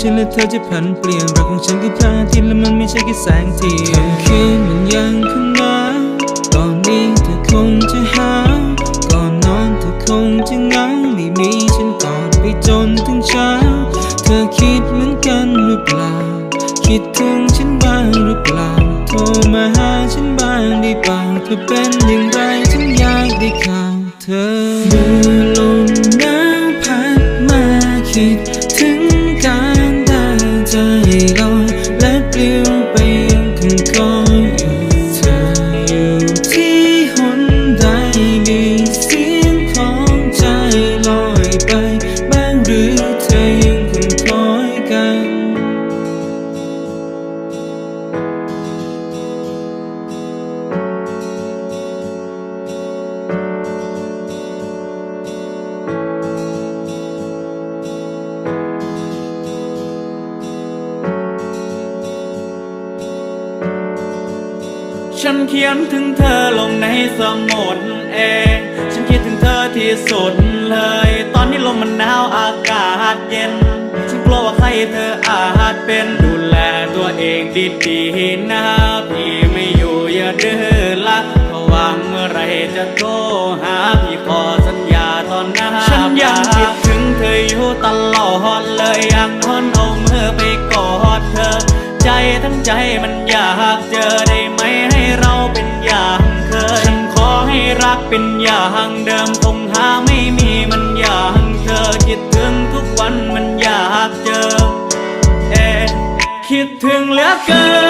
ฉันและเธอจะผันเปลี่ยนรักของฉันคือพระอาทิตย์และมันไม่ใช่แค่แสงเทียนคืนมันยังค ฉันเขียนถึงเธอลงในสมุดเองฉันคิดถึงเธอที่สุดเลย ตอนนี้ลมมันหนาวอากาศเย็น ฉันกลัวว่าใครเธออาจเป็นดูแลตัวเองดีๆนะพี่ไม่อยู่อย่าดื้อละเพราะว่างเมื่อไรจะโทรหาพี่ขอสัญญาตอนหน้าฉันยังคิดถึงเธออยู่ตลอดเลยอยากทนเอามือไปกอดเธอ ใจทั้งใจมันอยากเจอได้ เป็นอย่างเดิมคงหาไม่มีมันอย่างเธอคิดถึงทุกวันมันอยากเจอ เอ คิดถึงเหลือเกิน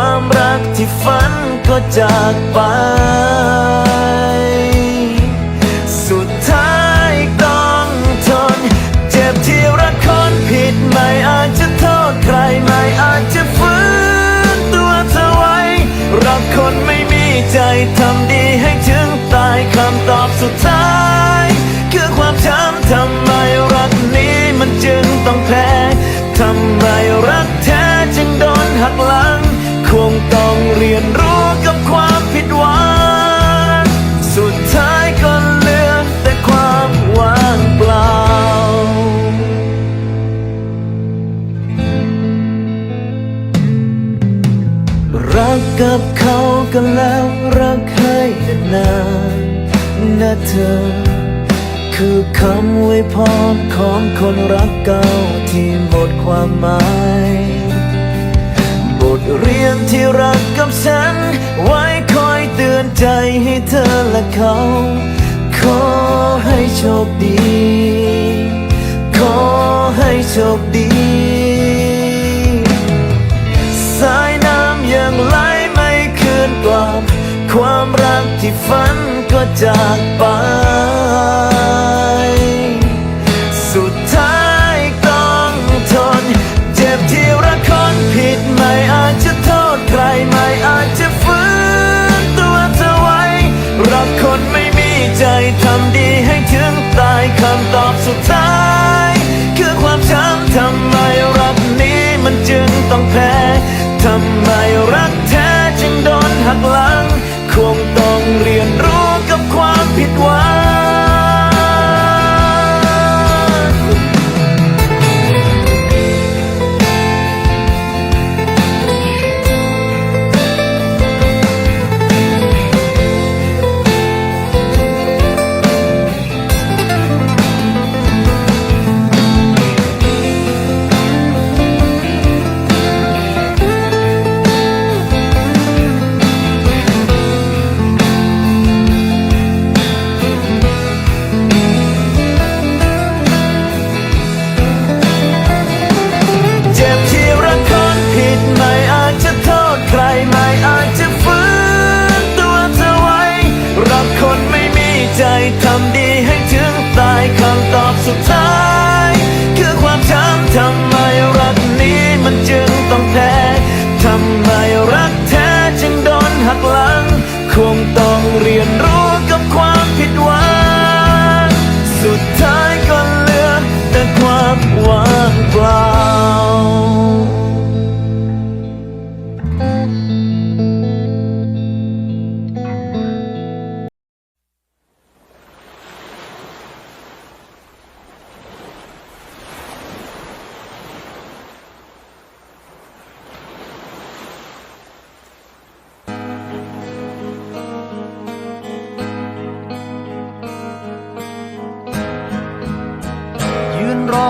ความรักที่ฝันก็จากไป สุดท้ายต้องทน เจ็บที่รักคนผิดไม่อาจจะโทษใครไม่อาจจะฟื้นตัวเธอไว้ รักคนไม่มีใจทำดีให้ถึงตายคำตอบสุดท้าย กับเขากันแล้วรักให้นานนะเธอ คือคำอวยพรของคนรักเก่าที่หมดความหมาย บทเรียนที่รักกับฉัน ไว้คอยเตือนใจให้เธอและเขา ขอให้โชคดี ขอให้โชคดี ความรักที่ฝันก็จากไป สุดท้ายต้องทน เจ็บที่รักคนผิดไม่อาจจะโทษใครไม่อาจจะฟื้นตัวเธอไว้ รักคนไม่มีใจทำดีให้ถึงตายคำตอบสุดท้าย คือความช้ำทำไม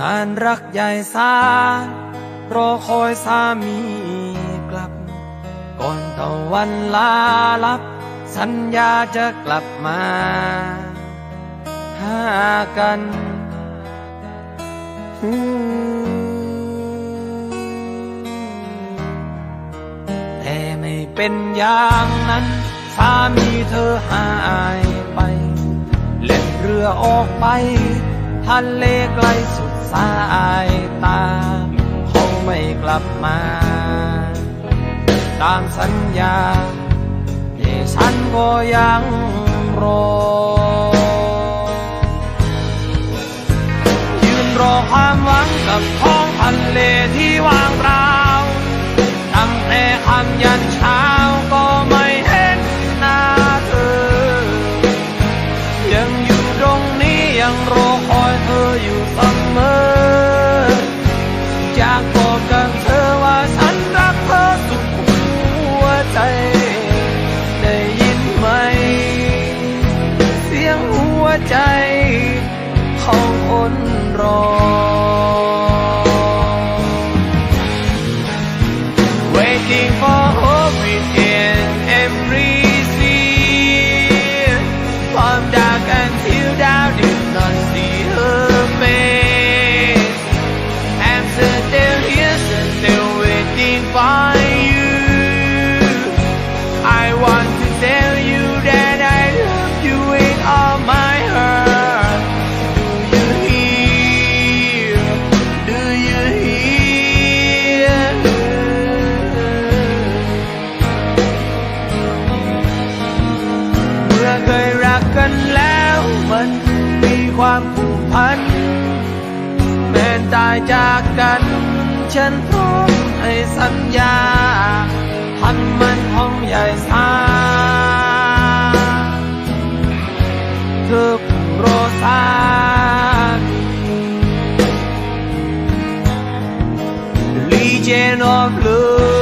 ตำนานรักใหญ่สารอคอยสามีกลับ ก่อนตะวันลาลับ สัญญาจะกลับมาหากันแต่ไม่เป็นอย่างนั้น สามีเธอหายไป เล่นเรือออกไปทะเลไกลสุด สายตาเขาไม่กลับมา ตามสัญญาที่ฉันก็ยังรอ ยืนรอความหวังกับท้องทะเลายจากกัน ฉันพร้อมให้สัญญาทำมันห้องใหญ่สาเธอผู้รอสาลีเจนอฟลู